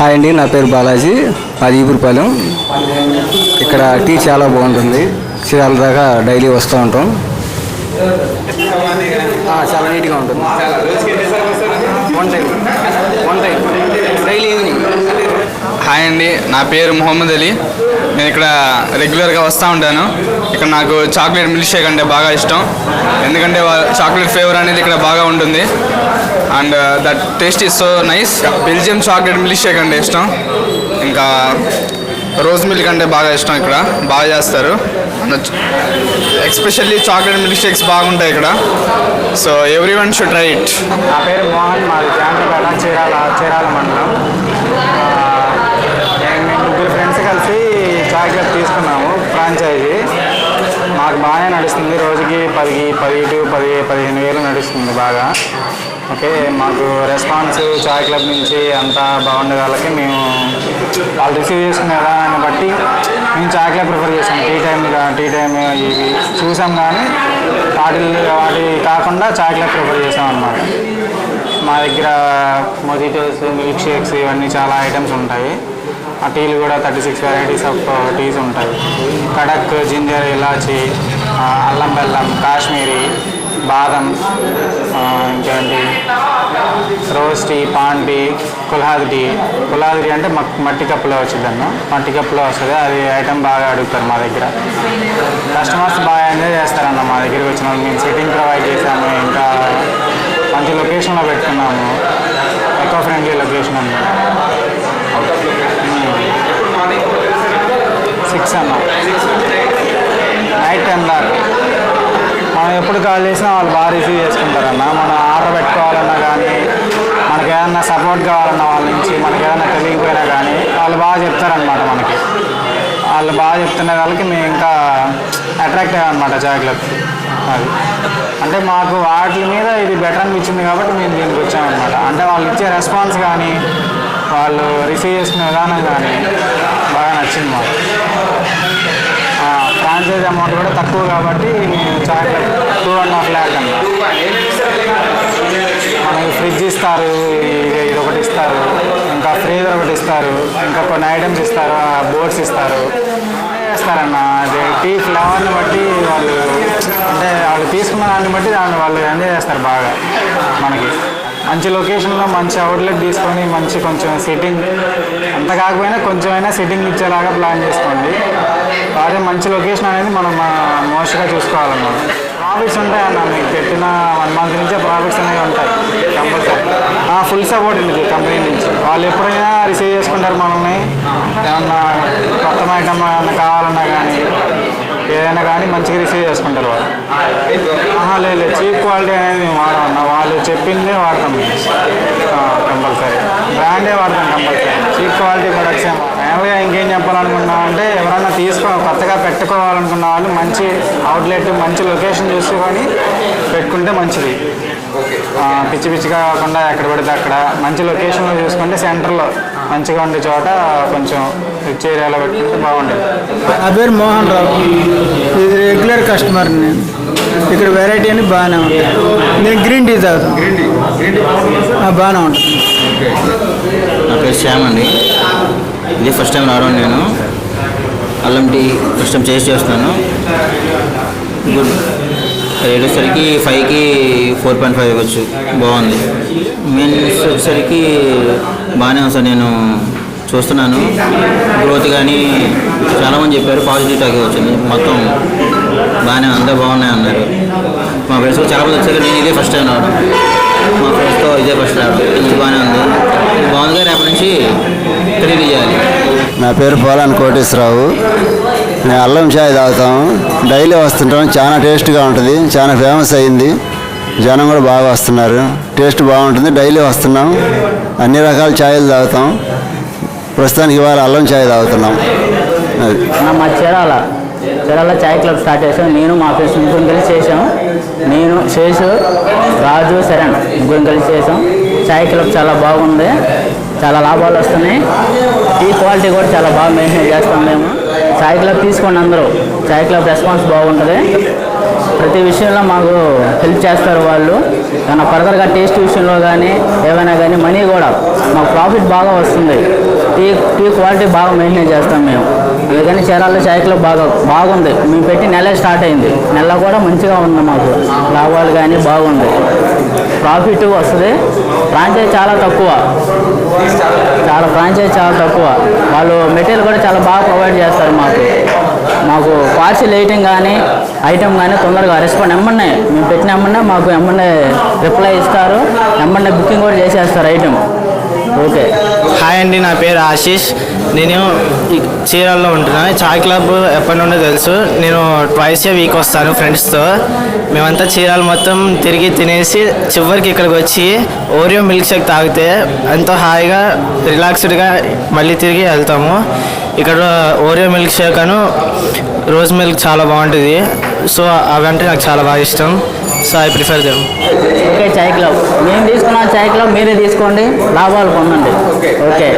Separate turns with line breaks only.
Hi అండి నా పేరు బాలాజీ. మాది ఈపురపాలెం. ఇక్కడ టీ చాలా బాగుంటుంది. చీరాల దాకా డైలీ వస్తూ ఉంటాం. చాలా నీట్గా ఉంటుంది. One time one time daily evening
hi అండి నా పేరు మొహమ్మద్ అలీ. నేను ఇక్కడ రెగ్యులర్గా వస్తూ ఉంటాను. ఇక్కడ నాకు చాక్లెట్ మిల్క్ షేక్ అంటే బాగా ఇష్టం. ఎందుకంటే చాక్లెట్ ఫ్లేవర్ అనేది ఇక్కడ బాగా ఉంటుంది. And that taste is so nice Belgium chocolate milk shake అంటే ఇష్టం. ఇంకా రోజ్ మిల్క్ అంటే బాగా ఇష్టం ఇక్కడ. బాగా చేస్తారు. ఎక్స్పెషల్లీ చాక్లెట్ మిల్క్ షేక్స్ బాగుంటాయి ఇక్కడ. So everyone should try it
నా పేరు మోహన్ మాది జాండ్రపేట చీరాల చీరాల మండలం. మేము ముగ్గురు ఫ్రెండ్స్ కలిసి చాక్లెట్ తీసుకున్నాము ఫ్రాంచైజీ మాకు బాగానే నడుస్తుంది. రోజుకి పది పది టు పది పదిహేను వేలు నడుస్తుంది బాగా. ఓకే మాకు రెస్పాన్స్ చాయ్ క్లబ్ నుంచి అంతా బాగుండే వాళ్ళకి మేము వాళ్ళు రిసీవ్ చేసుకునే విధానాన్ని బట్టి మేము చాయ్ క్లబ్ ప్రిఫర్ చేసాం. టీ టైం టీ టైం ఇవి చూసాం కానీ వాటి వాటి కాకుండా చాయ్ క్లబ్ ప్రిఫర్ చేసాం అన్నమాట. మా దగ్గర మొజిటోస్ మిల్క్ షేక్స్ ఇవన్నీ చాలా ఐటమ్స్ ఉంటాయి. ఆ టీలు కూడా thirty six varieties of teas ఉంటాయి. కడక్ జింజర్ ఇలాచి అల్లం బెల్లం కాశ్మీరీ బాదం ఇంకేంటి? Rose tea paan tea kulhad tea kulhad tea అంటే మట్టి కప్పులో వచ్చిందన్న. మట్టి కప్పులో వస్తుంది. అది ఐటమ్ బాగా అడుగుతారు మా దగ్గర. కస్టమర్స్ బాగా ఎంజాయ్ చేస్తారన్న మా దగ్గరికి వచ్చిన వాళ్ళు. మేము సిట్టింగ్ ప్రొవైడ్ చేసాము ఇంకా మంచి లొకేషన్లో పెట్టుకున్నాము. ఎకో ఫ్రెండ్లీ లొకేషన్ అన్న. సిక్స్ అన్న. నైట్ టెన్ దాకా. ఎప్పుడు కాల్ చేసినా వాళ్ళు బాగా రిసీవ్ చేసుకుంటారన్న. మనం ఆర్డర్ పెట్టుకోవాలన్నా కానీ మనకి ఏదన్నా సపోర్ట్ కావాలన్నా వాళ్ళ నుంచి మనకి ఏదన్నా తెలియకపోయినా కానీ వాళ్ళు బాగా చెప్తారనమాట మనకి. వాళ్ళు బాగా చెప్తున్న వాళ్ళకి మేము ఇంకా అట్రాక్ట్ అయ్యామన్నమాట జాగ్రత్త. అది. అంటే మాకు వాటి మీద ఇది బెటర్ అనిపించింది కాబట్టి మేము దీనికి వచ్చామన్నమాట. అంటే వాళ్ళు ఇచ్చే రెస్పాన్స్ కానీ వాళ్ళు రిసీవ్ చేసుకునే విధానం కానీ బాగా నచ్చింది మాకు. ఫ్రాంచైజ్ అమౌంట్ కూడా తక్కువ కాబట్టి మేము chocolate two and half lakh అన్న. మనకి ఫ్రిడ్జ్ ఇస్తారు ఇది ఇది ఒకటి ఇస్తారు ఇంకా ఫ్రీజర్ ఒకటి ఇస్తారు ఇంకా కొన్ని ఐటమ్స్ ఇస్తారు బోర్డ్స్ ఇస్తారు. చేస్తారన్న అది టీ ఫ్లేవర్ని బట్టి వాళ్ళు అంటే వాళ్ళు తీసుకున్న దాన్ని బట్టి దాన్ని వాళ్ళు ఎంజాయ్ చేస్తారు బాగా మనకి. మంచి లొకేషన్లో మంచి అవుట్లెట్ తీసుకొని మంచి కొంచెం సిట్టింగ్ అంత కాకపోయినా కొంచెం అయినా సిట్టింగ్ ఇచ్చేలాగా ప్లాన్ చేసుకోండి. అదే మంచి లొకేషన్ అనేది మనం మోస్ట్గా చూసుకోవాలన్నమాట. ప్రాఫిట్స్ ఉంటాయి అన్న మీకు పెట్టిన వన్ మంత్ నుంచే ప్రాఫిట్స్ అనేవి ఉంటాయి. కంపల్సరీ ఫుల్ సపోర్ట్ ఉంది కంపెనీ నుంచి. వాళ్ళు ఎప్పుడైనా రిసీవ్ చేసుకుంటారు మనల్ని. ఏమన్నా కొత్త ఐటమ్ ఏమన్నా కావాలన్నా కానీ ఏదైనా కానీ మంచిగా రిసీవ్ చేసుకుంటారు వాళ్ళు. ఆహా లేదు చీప్ క్వాలిటీ అనేది మేము వాడమన్నా వాళ్ళు చెప్పిందే వాడతాం కంపల్సరీ బ్రాండే వాడతాం కంపల్సరీ చీప్ క్వాలిటీ ప్రొడక్ట్స్ ఫైనల్గా ఇంకేం చెప్పాలనుకున్నా అంటే ఎవరైనా తీసుకో కొత్తగా పెట్టుకోవాలనుకున్న వాళ్ళు మంచి అవుట్లెట్ మంచి లొకేషన్ చూసుకొని పెట్టుకుంటే మంచిది. పిచ్చి పిచ్చిగా కాకుండా ఎక్కడ పడితే అక్కడ. మంచి లొకేషన్లో చూసుకుంటే సెంటర్లో మంచిగా ఉండే చోట కొంచెం రిచ్ ఏరియాలో పెట్టుకుంటే బాగుంటుంది
నా పేరు మోహన్ రావు. ఇది రెగ్యులర్ కస్టమర్ నేను ఇక్కడ వెరైటీ అని బాగానే ఉంటుంది నేను గ్రీన్ టీ తాగుతాను. బాగానే ఉంటుంది.
నా పేరు శ్యామ్ అండి. ఇది ఫస్ట్ టైం రావడం నేను. అల్లం టీ ఫస్ట్ టైం చేసి చేస్తున్నాను. గుడ్ రేట్ వచ్చేసరికి ఫైవ్కి ఫోర్ పాయింట్ ఫైవ్ ఇవ్వచ్చు. బాగుంది. మెయిన్స్ వచ్చేసరికి బాగానే ఉంది సార్. నేను చూస్తున్నాను. గ్రోత్ కానీ చాలామంది చెప్పారు పాజిటివ్ టాక్ వచ్చింది మొత్తం బాగానే అంతా బాగున్నాయి అన్నారు. మా ఫ్రెండ్స్ చాలా వచ్చారు. నేను ఇదే ఫస్ట్ టైం రావడం. మా ఫ్రెండ్స్తో ఇదే ఫస్ట్ రావడం. ఇది బాగానే ఉంది. బాగుందిగా రేపటి నుంచి ఖరీదు చేయాలి.
నా పేరు పోలాన్ కోటేశ్వరరావు. నేను అల్లం చాయ్ తాగుతాం. డైలీ వస్తుంటాం. చాలా టేస్ట్గా ఉంటుంది. చాలా ఫేమస్ అయింది. జనం కూడా బాగా వస్తున్నారు. టేస్ట్ బాగుంటుంది. డైలీ వస్తున్నాం. అన్ని రకాల ఛాయలు తాగుతాం. ప్రస్తుతానికి ఇవాళ అల్లం చాయ్ తాగుతున్నాం.
మా చీరాల చీరాల చాయ్ క్లబ్ స్టార్ట్ చేసాం. నేను మా ఫ్రెండ్స్ ముగ్గురు కలిసి చేసాం. నేను శేషు రాజు శరణ్ ముగ్గురు కలిసి చేసాం. చాయ్ క్లబ్ చాలా బాగుంది. చాలా లాభాలు వస్తున్నాయి. టీ క్వాలిటీ కూడా చాలా బాగా మెయింటైన్ చేస్తాం మేము. చాయ్ క్లబ్ తీసుకోండి అందరూ. చాయ్ క్లబ్ రెస్పాన్స్ బాగుంటుంది. ప్రతి విషయంలో మాకు హెల్ప్ చేస్తారు వాళ్ళు. ఏమైనా ఫర్దర్గా టేస్ట్ విషయంలో కానీ ఏమైనా కానీ మనీ కూడా మాకు ప్రాఫిట్ బాగా వస్తుంది. టీ టీ క్వాలిటీ బాగా మెయింటైన్ చేస్తాం మేము. అందుకని చీరాల చాయ్ క్లబ్ బాగా బాగుంది. మేము పెట్టి నెలే స్టార్ట్ అయింది. నెల కూడా మంచిగా ఉంది మాకు. లాభాలు కానీ బాగుంది. ప్రాఫిట్ వస్తుంది. ఫ్రాంచైజ్ చాలా తక్కువ. చాలా ఫ్రాంచైజ్ చాలా తక్కువ. వాళ్ళు మెటీరియల్ కూడా చాలా బాగా ప్రొవైడ్ చేస్తారు మాకు. మాకు పార్సిల్ వేయటం కానీ ఐటెం కానీ తొందరగా రెస్పాండ్ ఎమ్మన్నే మేము పెట్టిన ఎమ్మన్నే మాకు ఎమ్మన్నే రిప్లై ఇస్తారు. ఎమ్మన్నే బుకింగ్ కూడా చేసేస్తారు ఐటెం ఓకే
హాయ్ అండి నా పేరు ఆశీష్. నేను ఈ చీరాల్లో ఉంటున్నా. చాయ్ క్లబ్ ఎప్పటి నుండో తెలుసు. నేను ట్వైస్ ఏ వీక్ వస్తాను ఫ్రెండ్స్తో మేమంతా చీరాలు మొత్తం తిరిగి తినేసి చివరికి ఇక్కడికి వచ్చి ఓరియో మిల్క్ షేక్ తాగితే ఎంతో హాయిగా రిలాక్స్డ్గా మళ్ళీ తిరిగి వెళ్తాము. ఇక్కడ ఓరియో మిల్క్ షేక్ అను రోజ్ మిల్క్ చాలా బాగుంటుంది. సో అవంటే నాకు చాలా బాగా ఇష్టం. So I prefer them
okay Chai club. మేము తీసుకున్న చాయ్ క్లబ్ మీరే తీసుకోండి. లాభాలు పొందండి. ఓకే